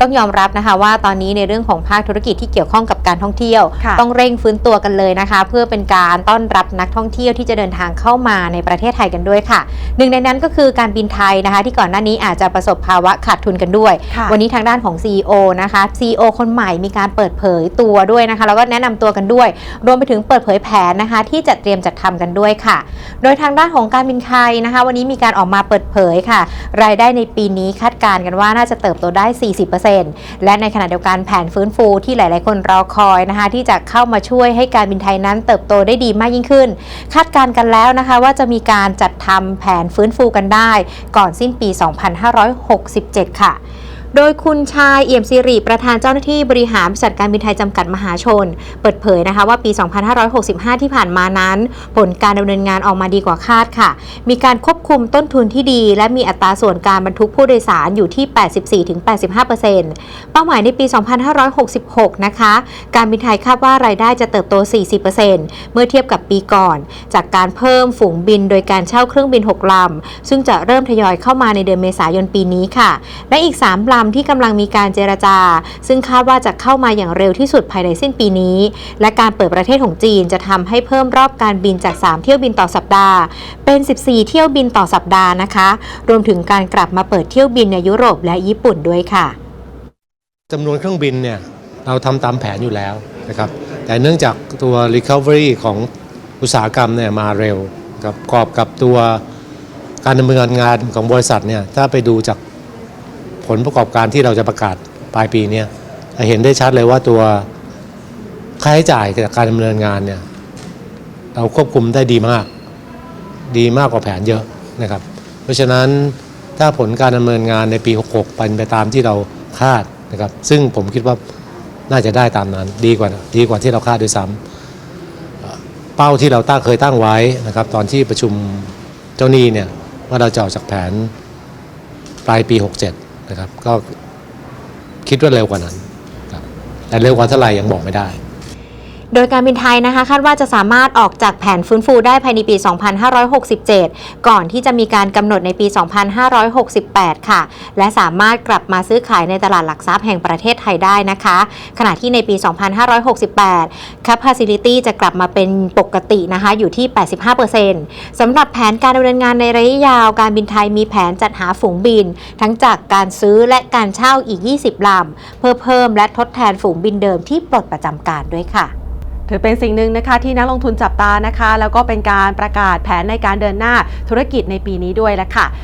ต้องยอมรับนะคะว่าตอนนี้ในเรื่องของภาคธุรกิจที่เกี่ยวข้องกับการท่องเที่ยวค่ะต้องเร่งฟื้นตัวกันเลยนะคะ เพื่อเป็นการต้อนรับนักท่องเที่ยวที่จะเดินทางเข้ามาในประเทศไทยกันด้วยค่ะ หนึ่งในนั้นก็คือการบินไทยนะคะ ที่ก่อนหน้านี้อาจจะประสบภาวะขาดทุนกันด้วยค่ะวันนี้ทางด้านของ CEO นะคะ CEO คนใหม่มีการเปิดเผยตัวด้วยนะคะแล้วก็แนะนำตัวกันด้วย รวมไปถึงเปิดเผยแผนนะคะ ที่จะเตรียมจัดทำกันด้วยค่ะ โดยทางด้านของการบินไทยนะคะ วันนี้มีการออกมาเปิดเผยค่ะ รายได้ในปีนี้คาดการณ์กันว่าน่าจะเติบโตได้ 40%และในขณะเดียวกันแผนฟื้นฟูที่หลาย ๆ คนรอคอยนะคะที่จะเข้ามาช่วยให้การบินไทยนั้นเติบโตได้ดีมากยิ่งขึ้น คาดการณ์กันแล้วนะคะว่าจะมีการจัดทำแผนฟื้นฟูกันได้ก่อนสิ้นปี 2567 ค่ะโดยคุณชายเอี่ยมสิริประธานเจ้าหน้าที่บริหารบริษัทการบินไทยจำกัดมหาชน เปิดเผยนะคะว่าปี 2565 ที่ผ่านมานั้น ผลการดำเนินงานออกมาดีกว่าคาดค่ะ มีการควบคุมต้นทุนที่ดี และมีอัตราส่วนการบรรทุกผู้โดยสารอยู่ที่ 84-85%เป้าหมายในปี 2566 นะคะ การบินไทยคาดว่ารายได้จะเติบโต 40%เมื่อเทียบกับปีก่อน จากการเพิ่มฝูงบินโดยการเช่าเครื่องบิน 6 ลำ ซึ่งจะเริ่มทยอยเข้ามาในเดือนเมษายนปีนี้ค่ะ และอีก 3 ลำที่กำลังมีการเจรจา ซึ่งคาดว่าจะเข้ามาอย่างเร็วที่สุดภายในสิ้นปีนี้ และการเปิดประเทศของจีนจะทำให้เพิ่มรอบการบินจาก 3 เที่ยวบินต่อสัปดาห์ เป็น 14 เที่ยวบินต่อสัปดาห์นะคะ รวมถึงการกลับมาเปิดเที่ยวบินในยุโรปและญี่ปุ่นด้วยค่ะ จำนวนเครื่องบินเนี่ยเราทำตามแผนอยู่แล้วนะครับแต่เนื่องจากตัว Recovery ของอุตสาหกรรมเนี่ยมาเร็วกับกอบกับตัวการดำเนินงานของบริษัทเนี่ยถ้าไปดูจากผลประกอบการที่เราจะประกาศปลายปีเนี่ยจะเห็นได้ชัดเลยว่าตัวค่าใช้จ่ายจากการดำเนินงานเนี่ยเราควบคุมได้ดีมาก ดีมากกว่าแผนเยอะนะครับ เพราะฉะนั้นถ้าผลการดำเนินงานในปี 66 เป็นไปตามที่เราคาด นะครับซึ่งผมคิดว่าน่าจะได้ตามนั้นดีกว่าดีกว่าที่เราคาดด้วยซ้ำเอ่อเป้าที่เราตั้งเคยตั้งไว้นะครับตอนที่ประชุมเจ้าหนี้เนี่ยว่าเราจะออกจากแผนปลายปี 67นะครับก็คิดว่าเร็วกว่านั้นแต่เร็วกว่าเท่าไหร่ยังบอกไม่ได้ โดยการบินไทยนะคะคาดว่าจะสามารถออกจากแผนฟื้นฟูได้ภายในปี 2567 ก่อนที่จะมีการกำหนดในปี 2568 ค่ะ และสามารถกลับมาซื้อขายในตลาดหลักทรัพย์แห่งประเทศไทยได้นะคะ ขณะที่ในปี 2568 capacity จะกลับมาเป็นปกตินะคะอยู่ที่ 85%สำหรับแผนการดำเนินงานในระยะยาวการบินไทยมีแผนจัดหาฝูงบิน ทั้งจากการซื้อและการเช่าอีก 20ลำเพื่อเพิ่มและทดแทนฝูงบินเดิมที่ปลดประจำการด้วยค่ะ ถือเป็นสิ่งหนึ่งนะคะที่นักลงทุนจับตานะคะ แล้วก็เป็นการประกาศแผนในการเดินหน้าธุรกิจในปีนี้ด้วยละค่ะ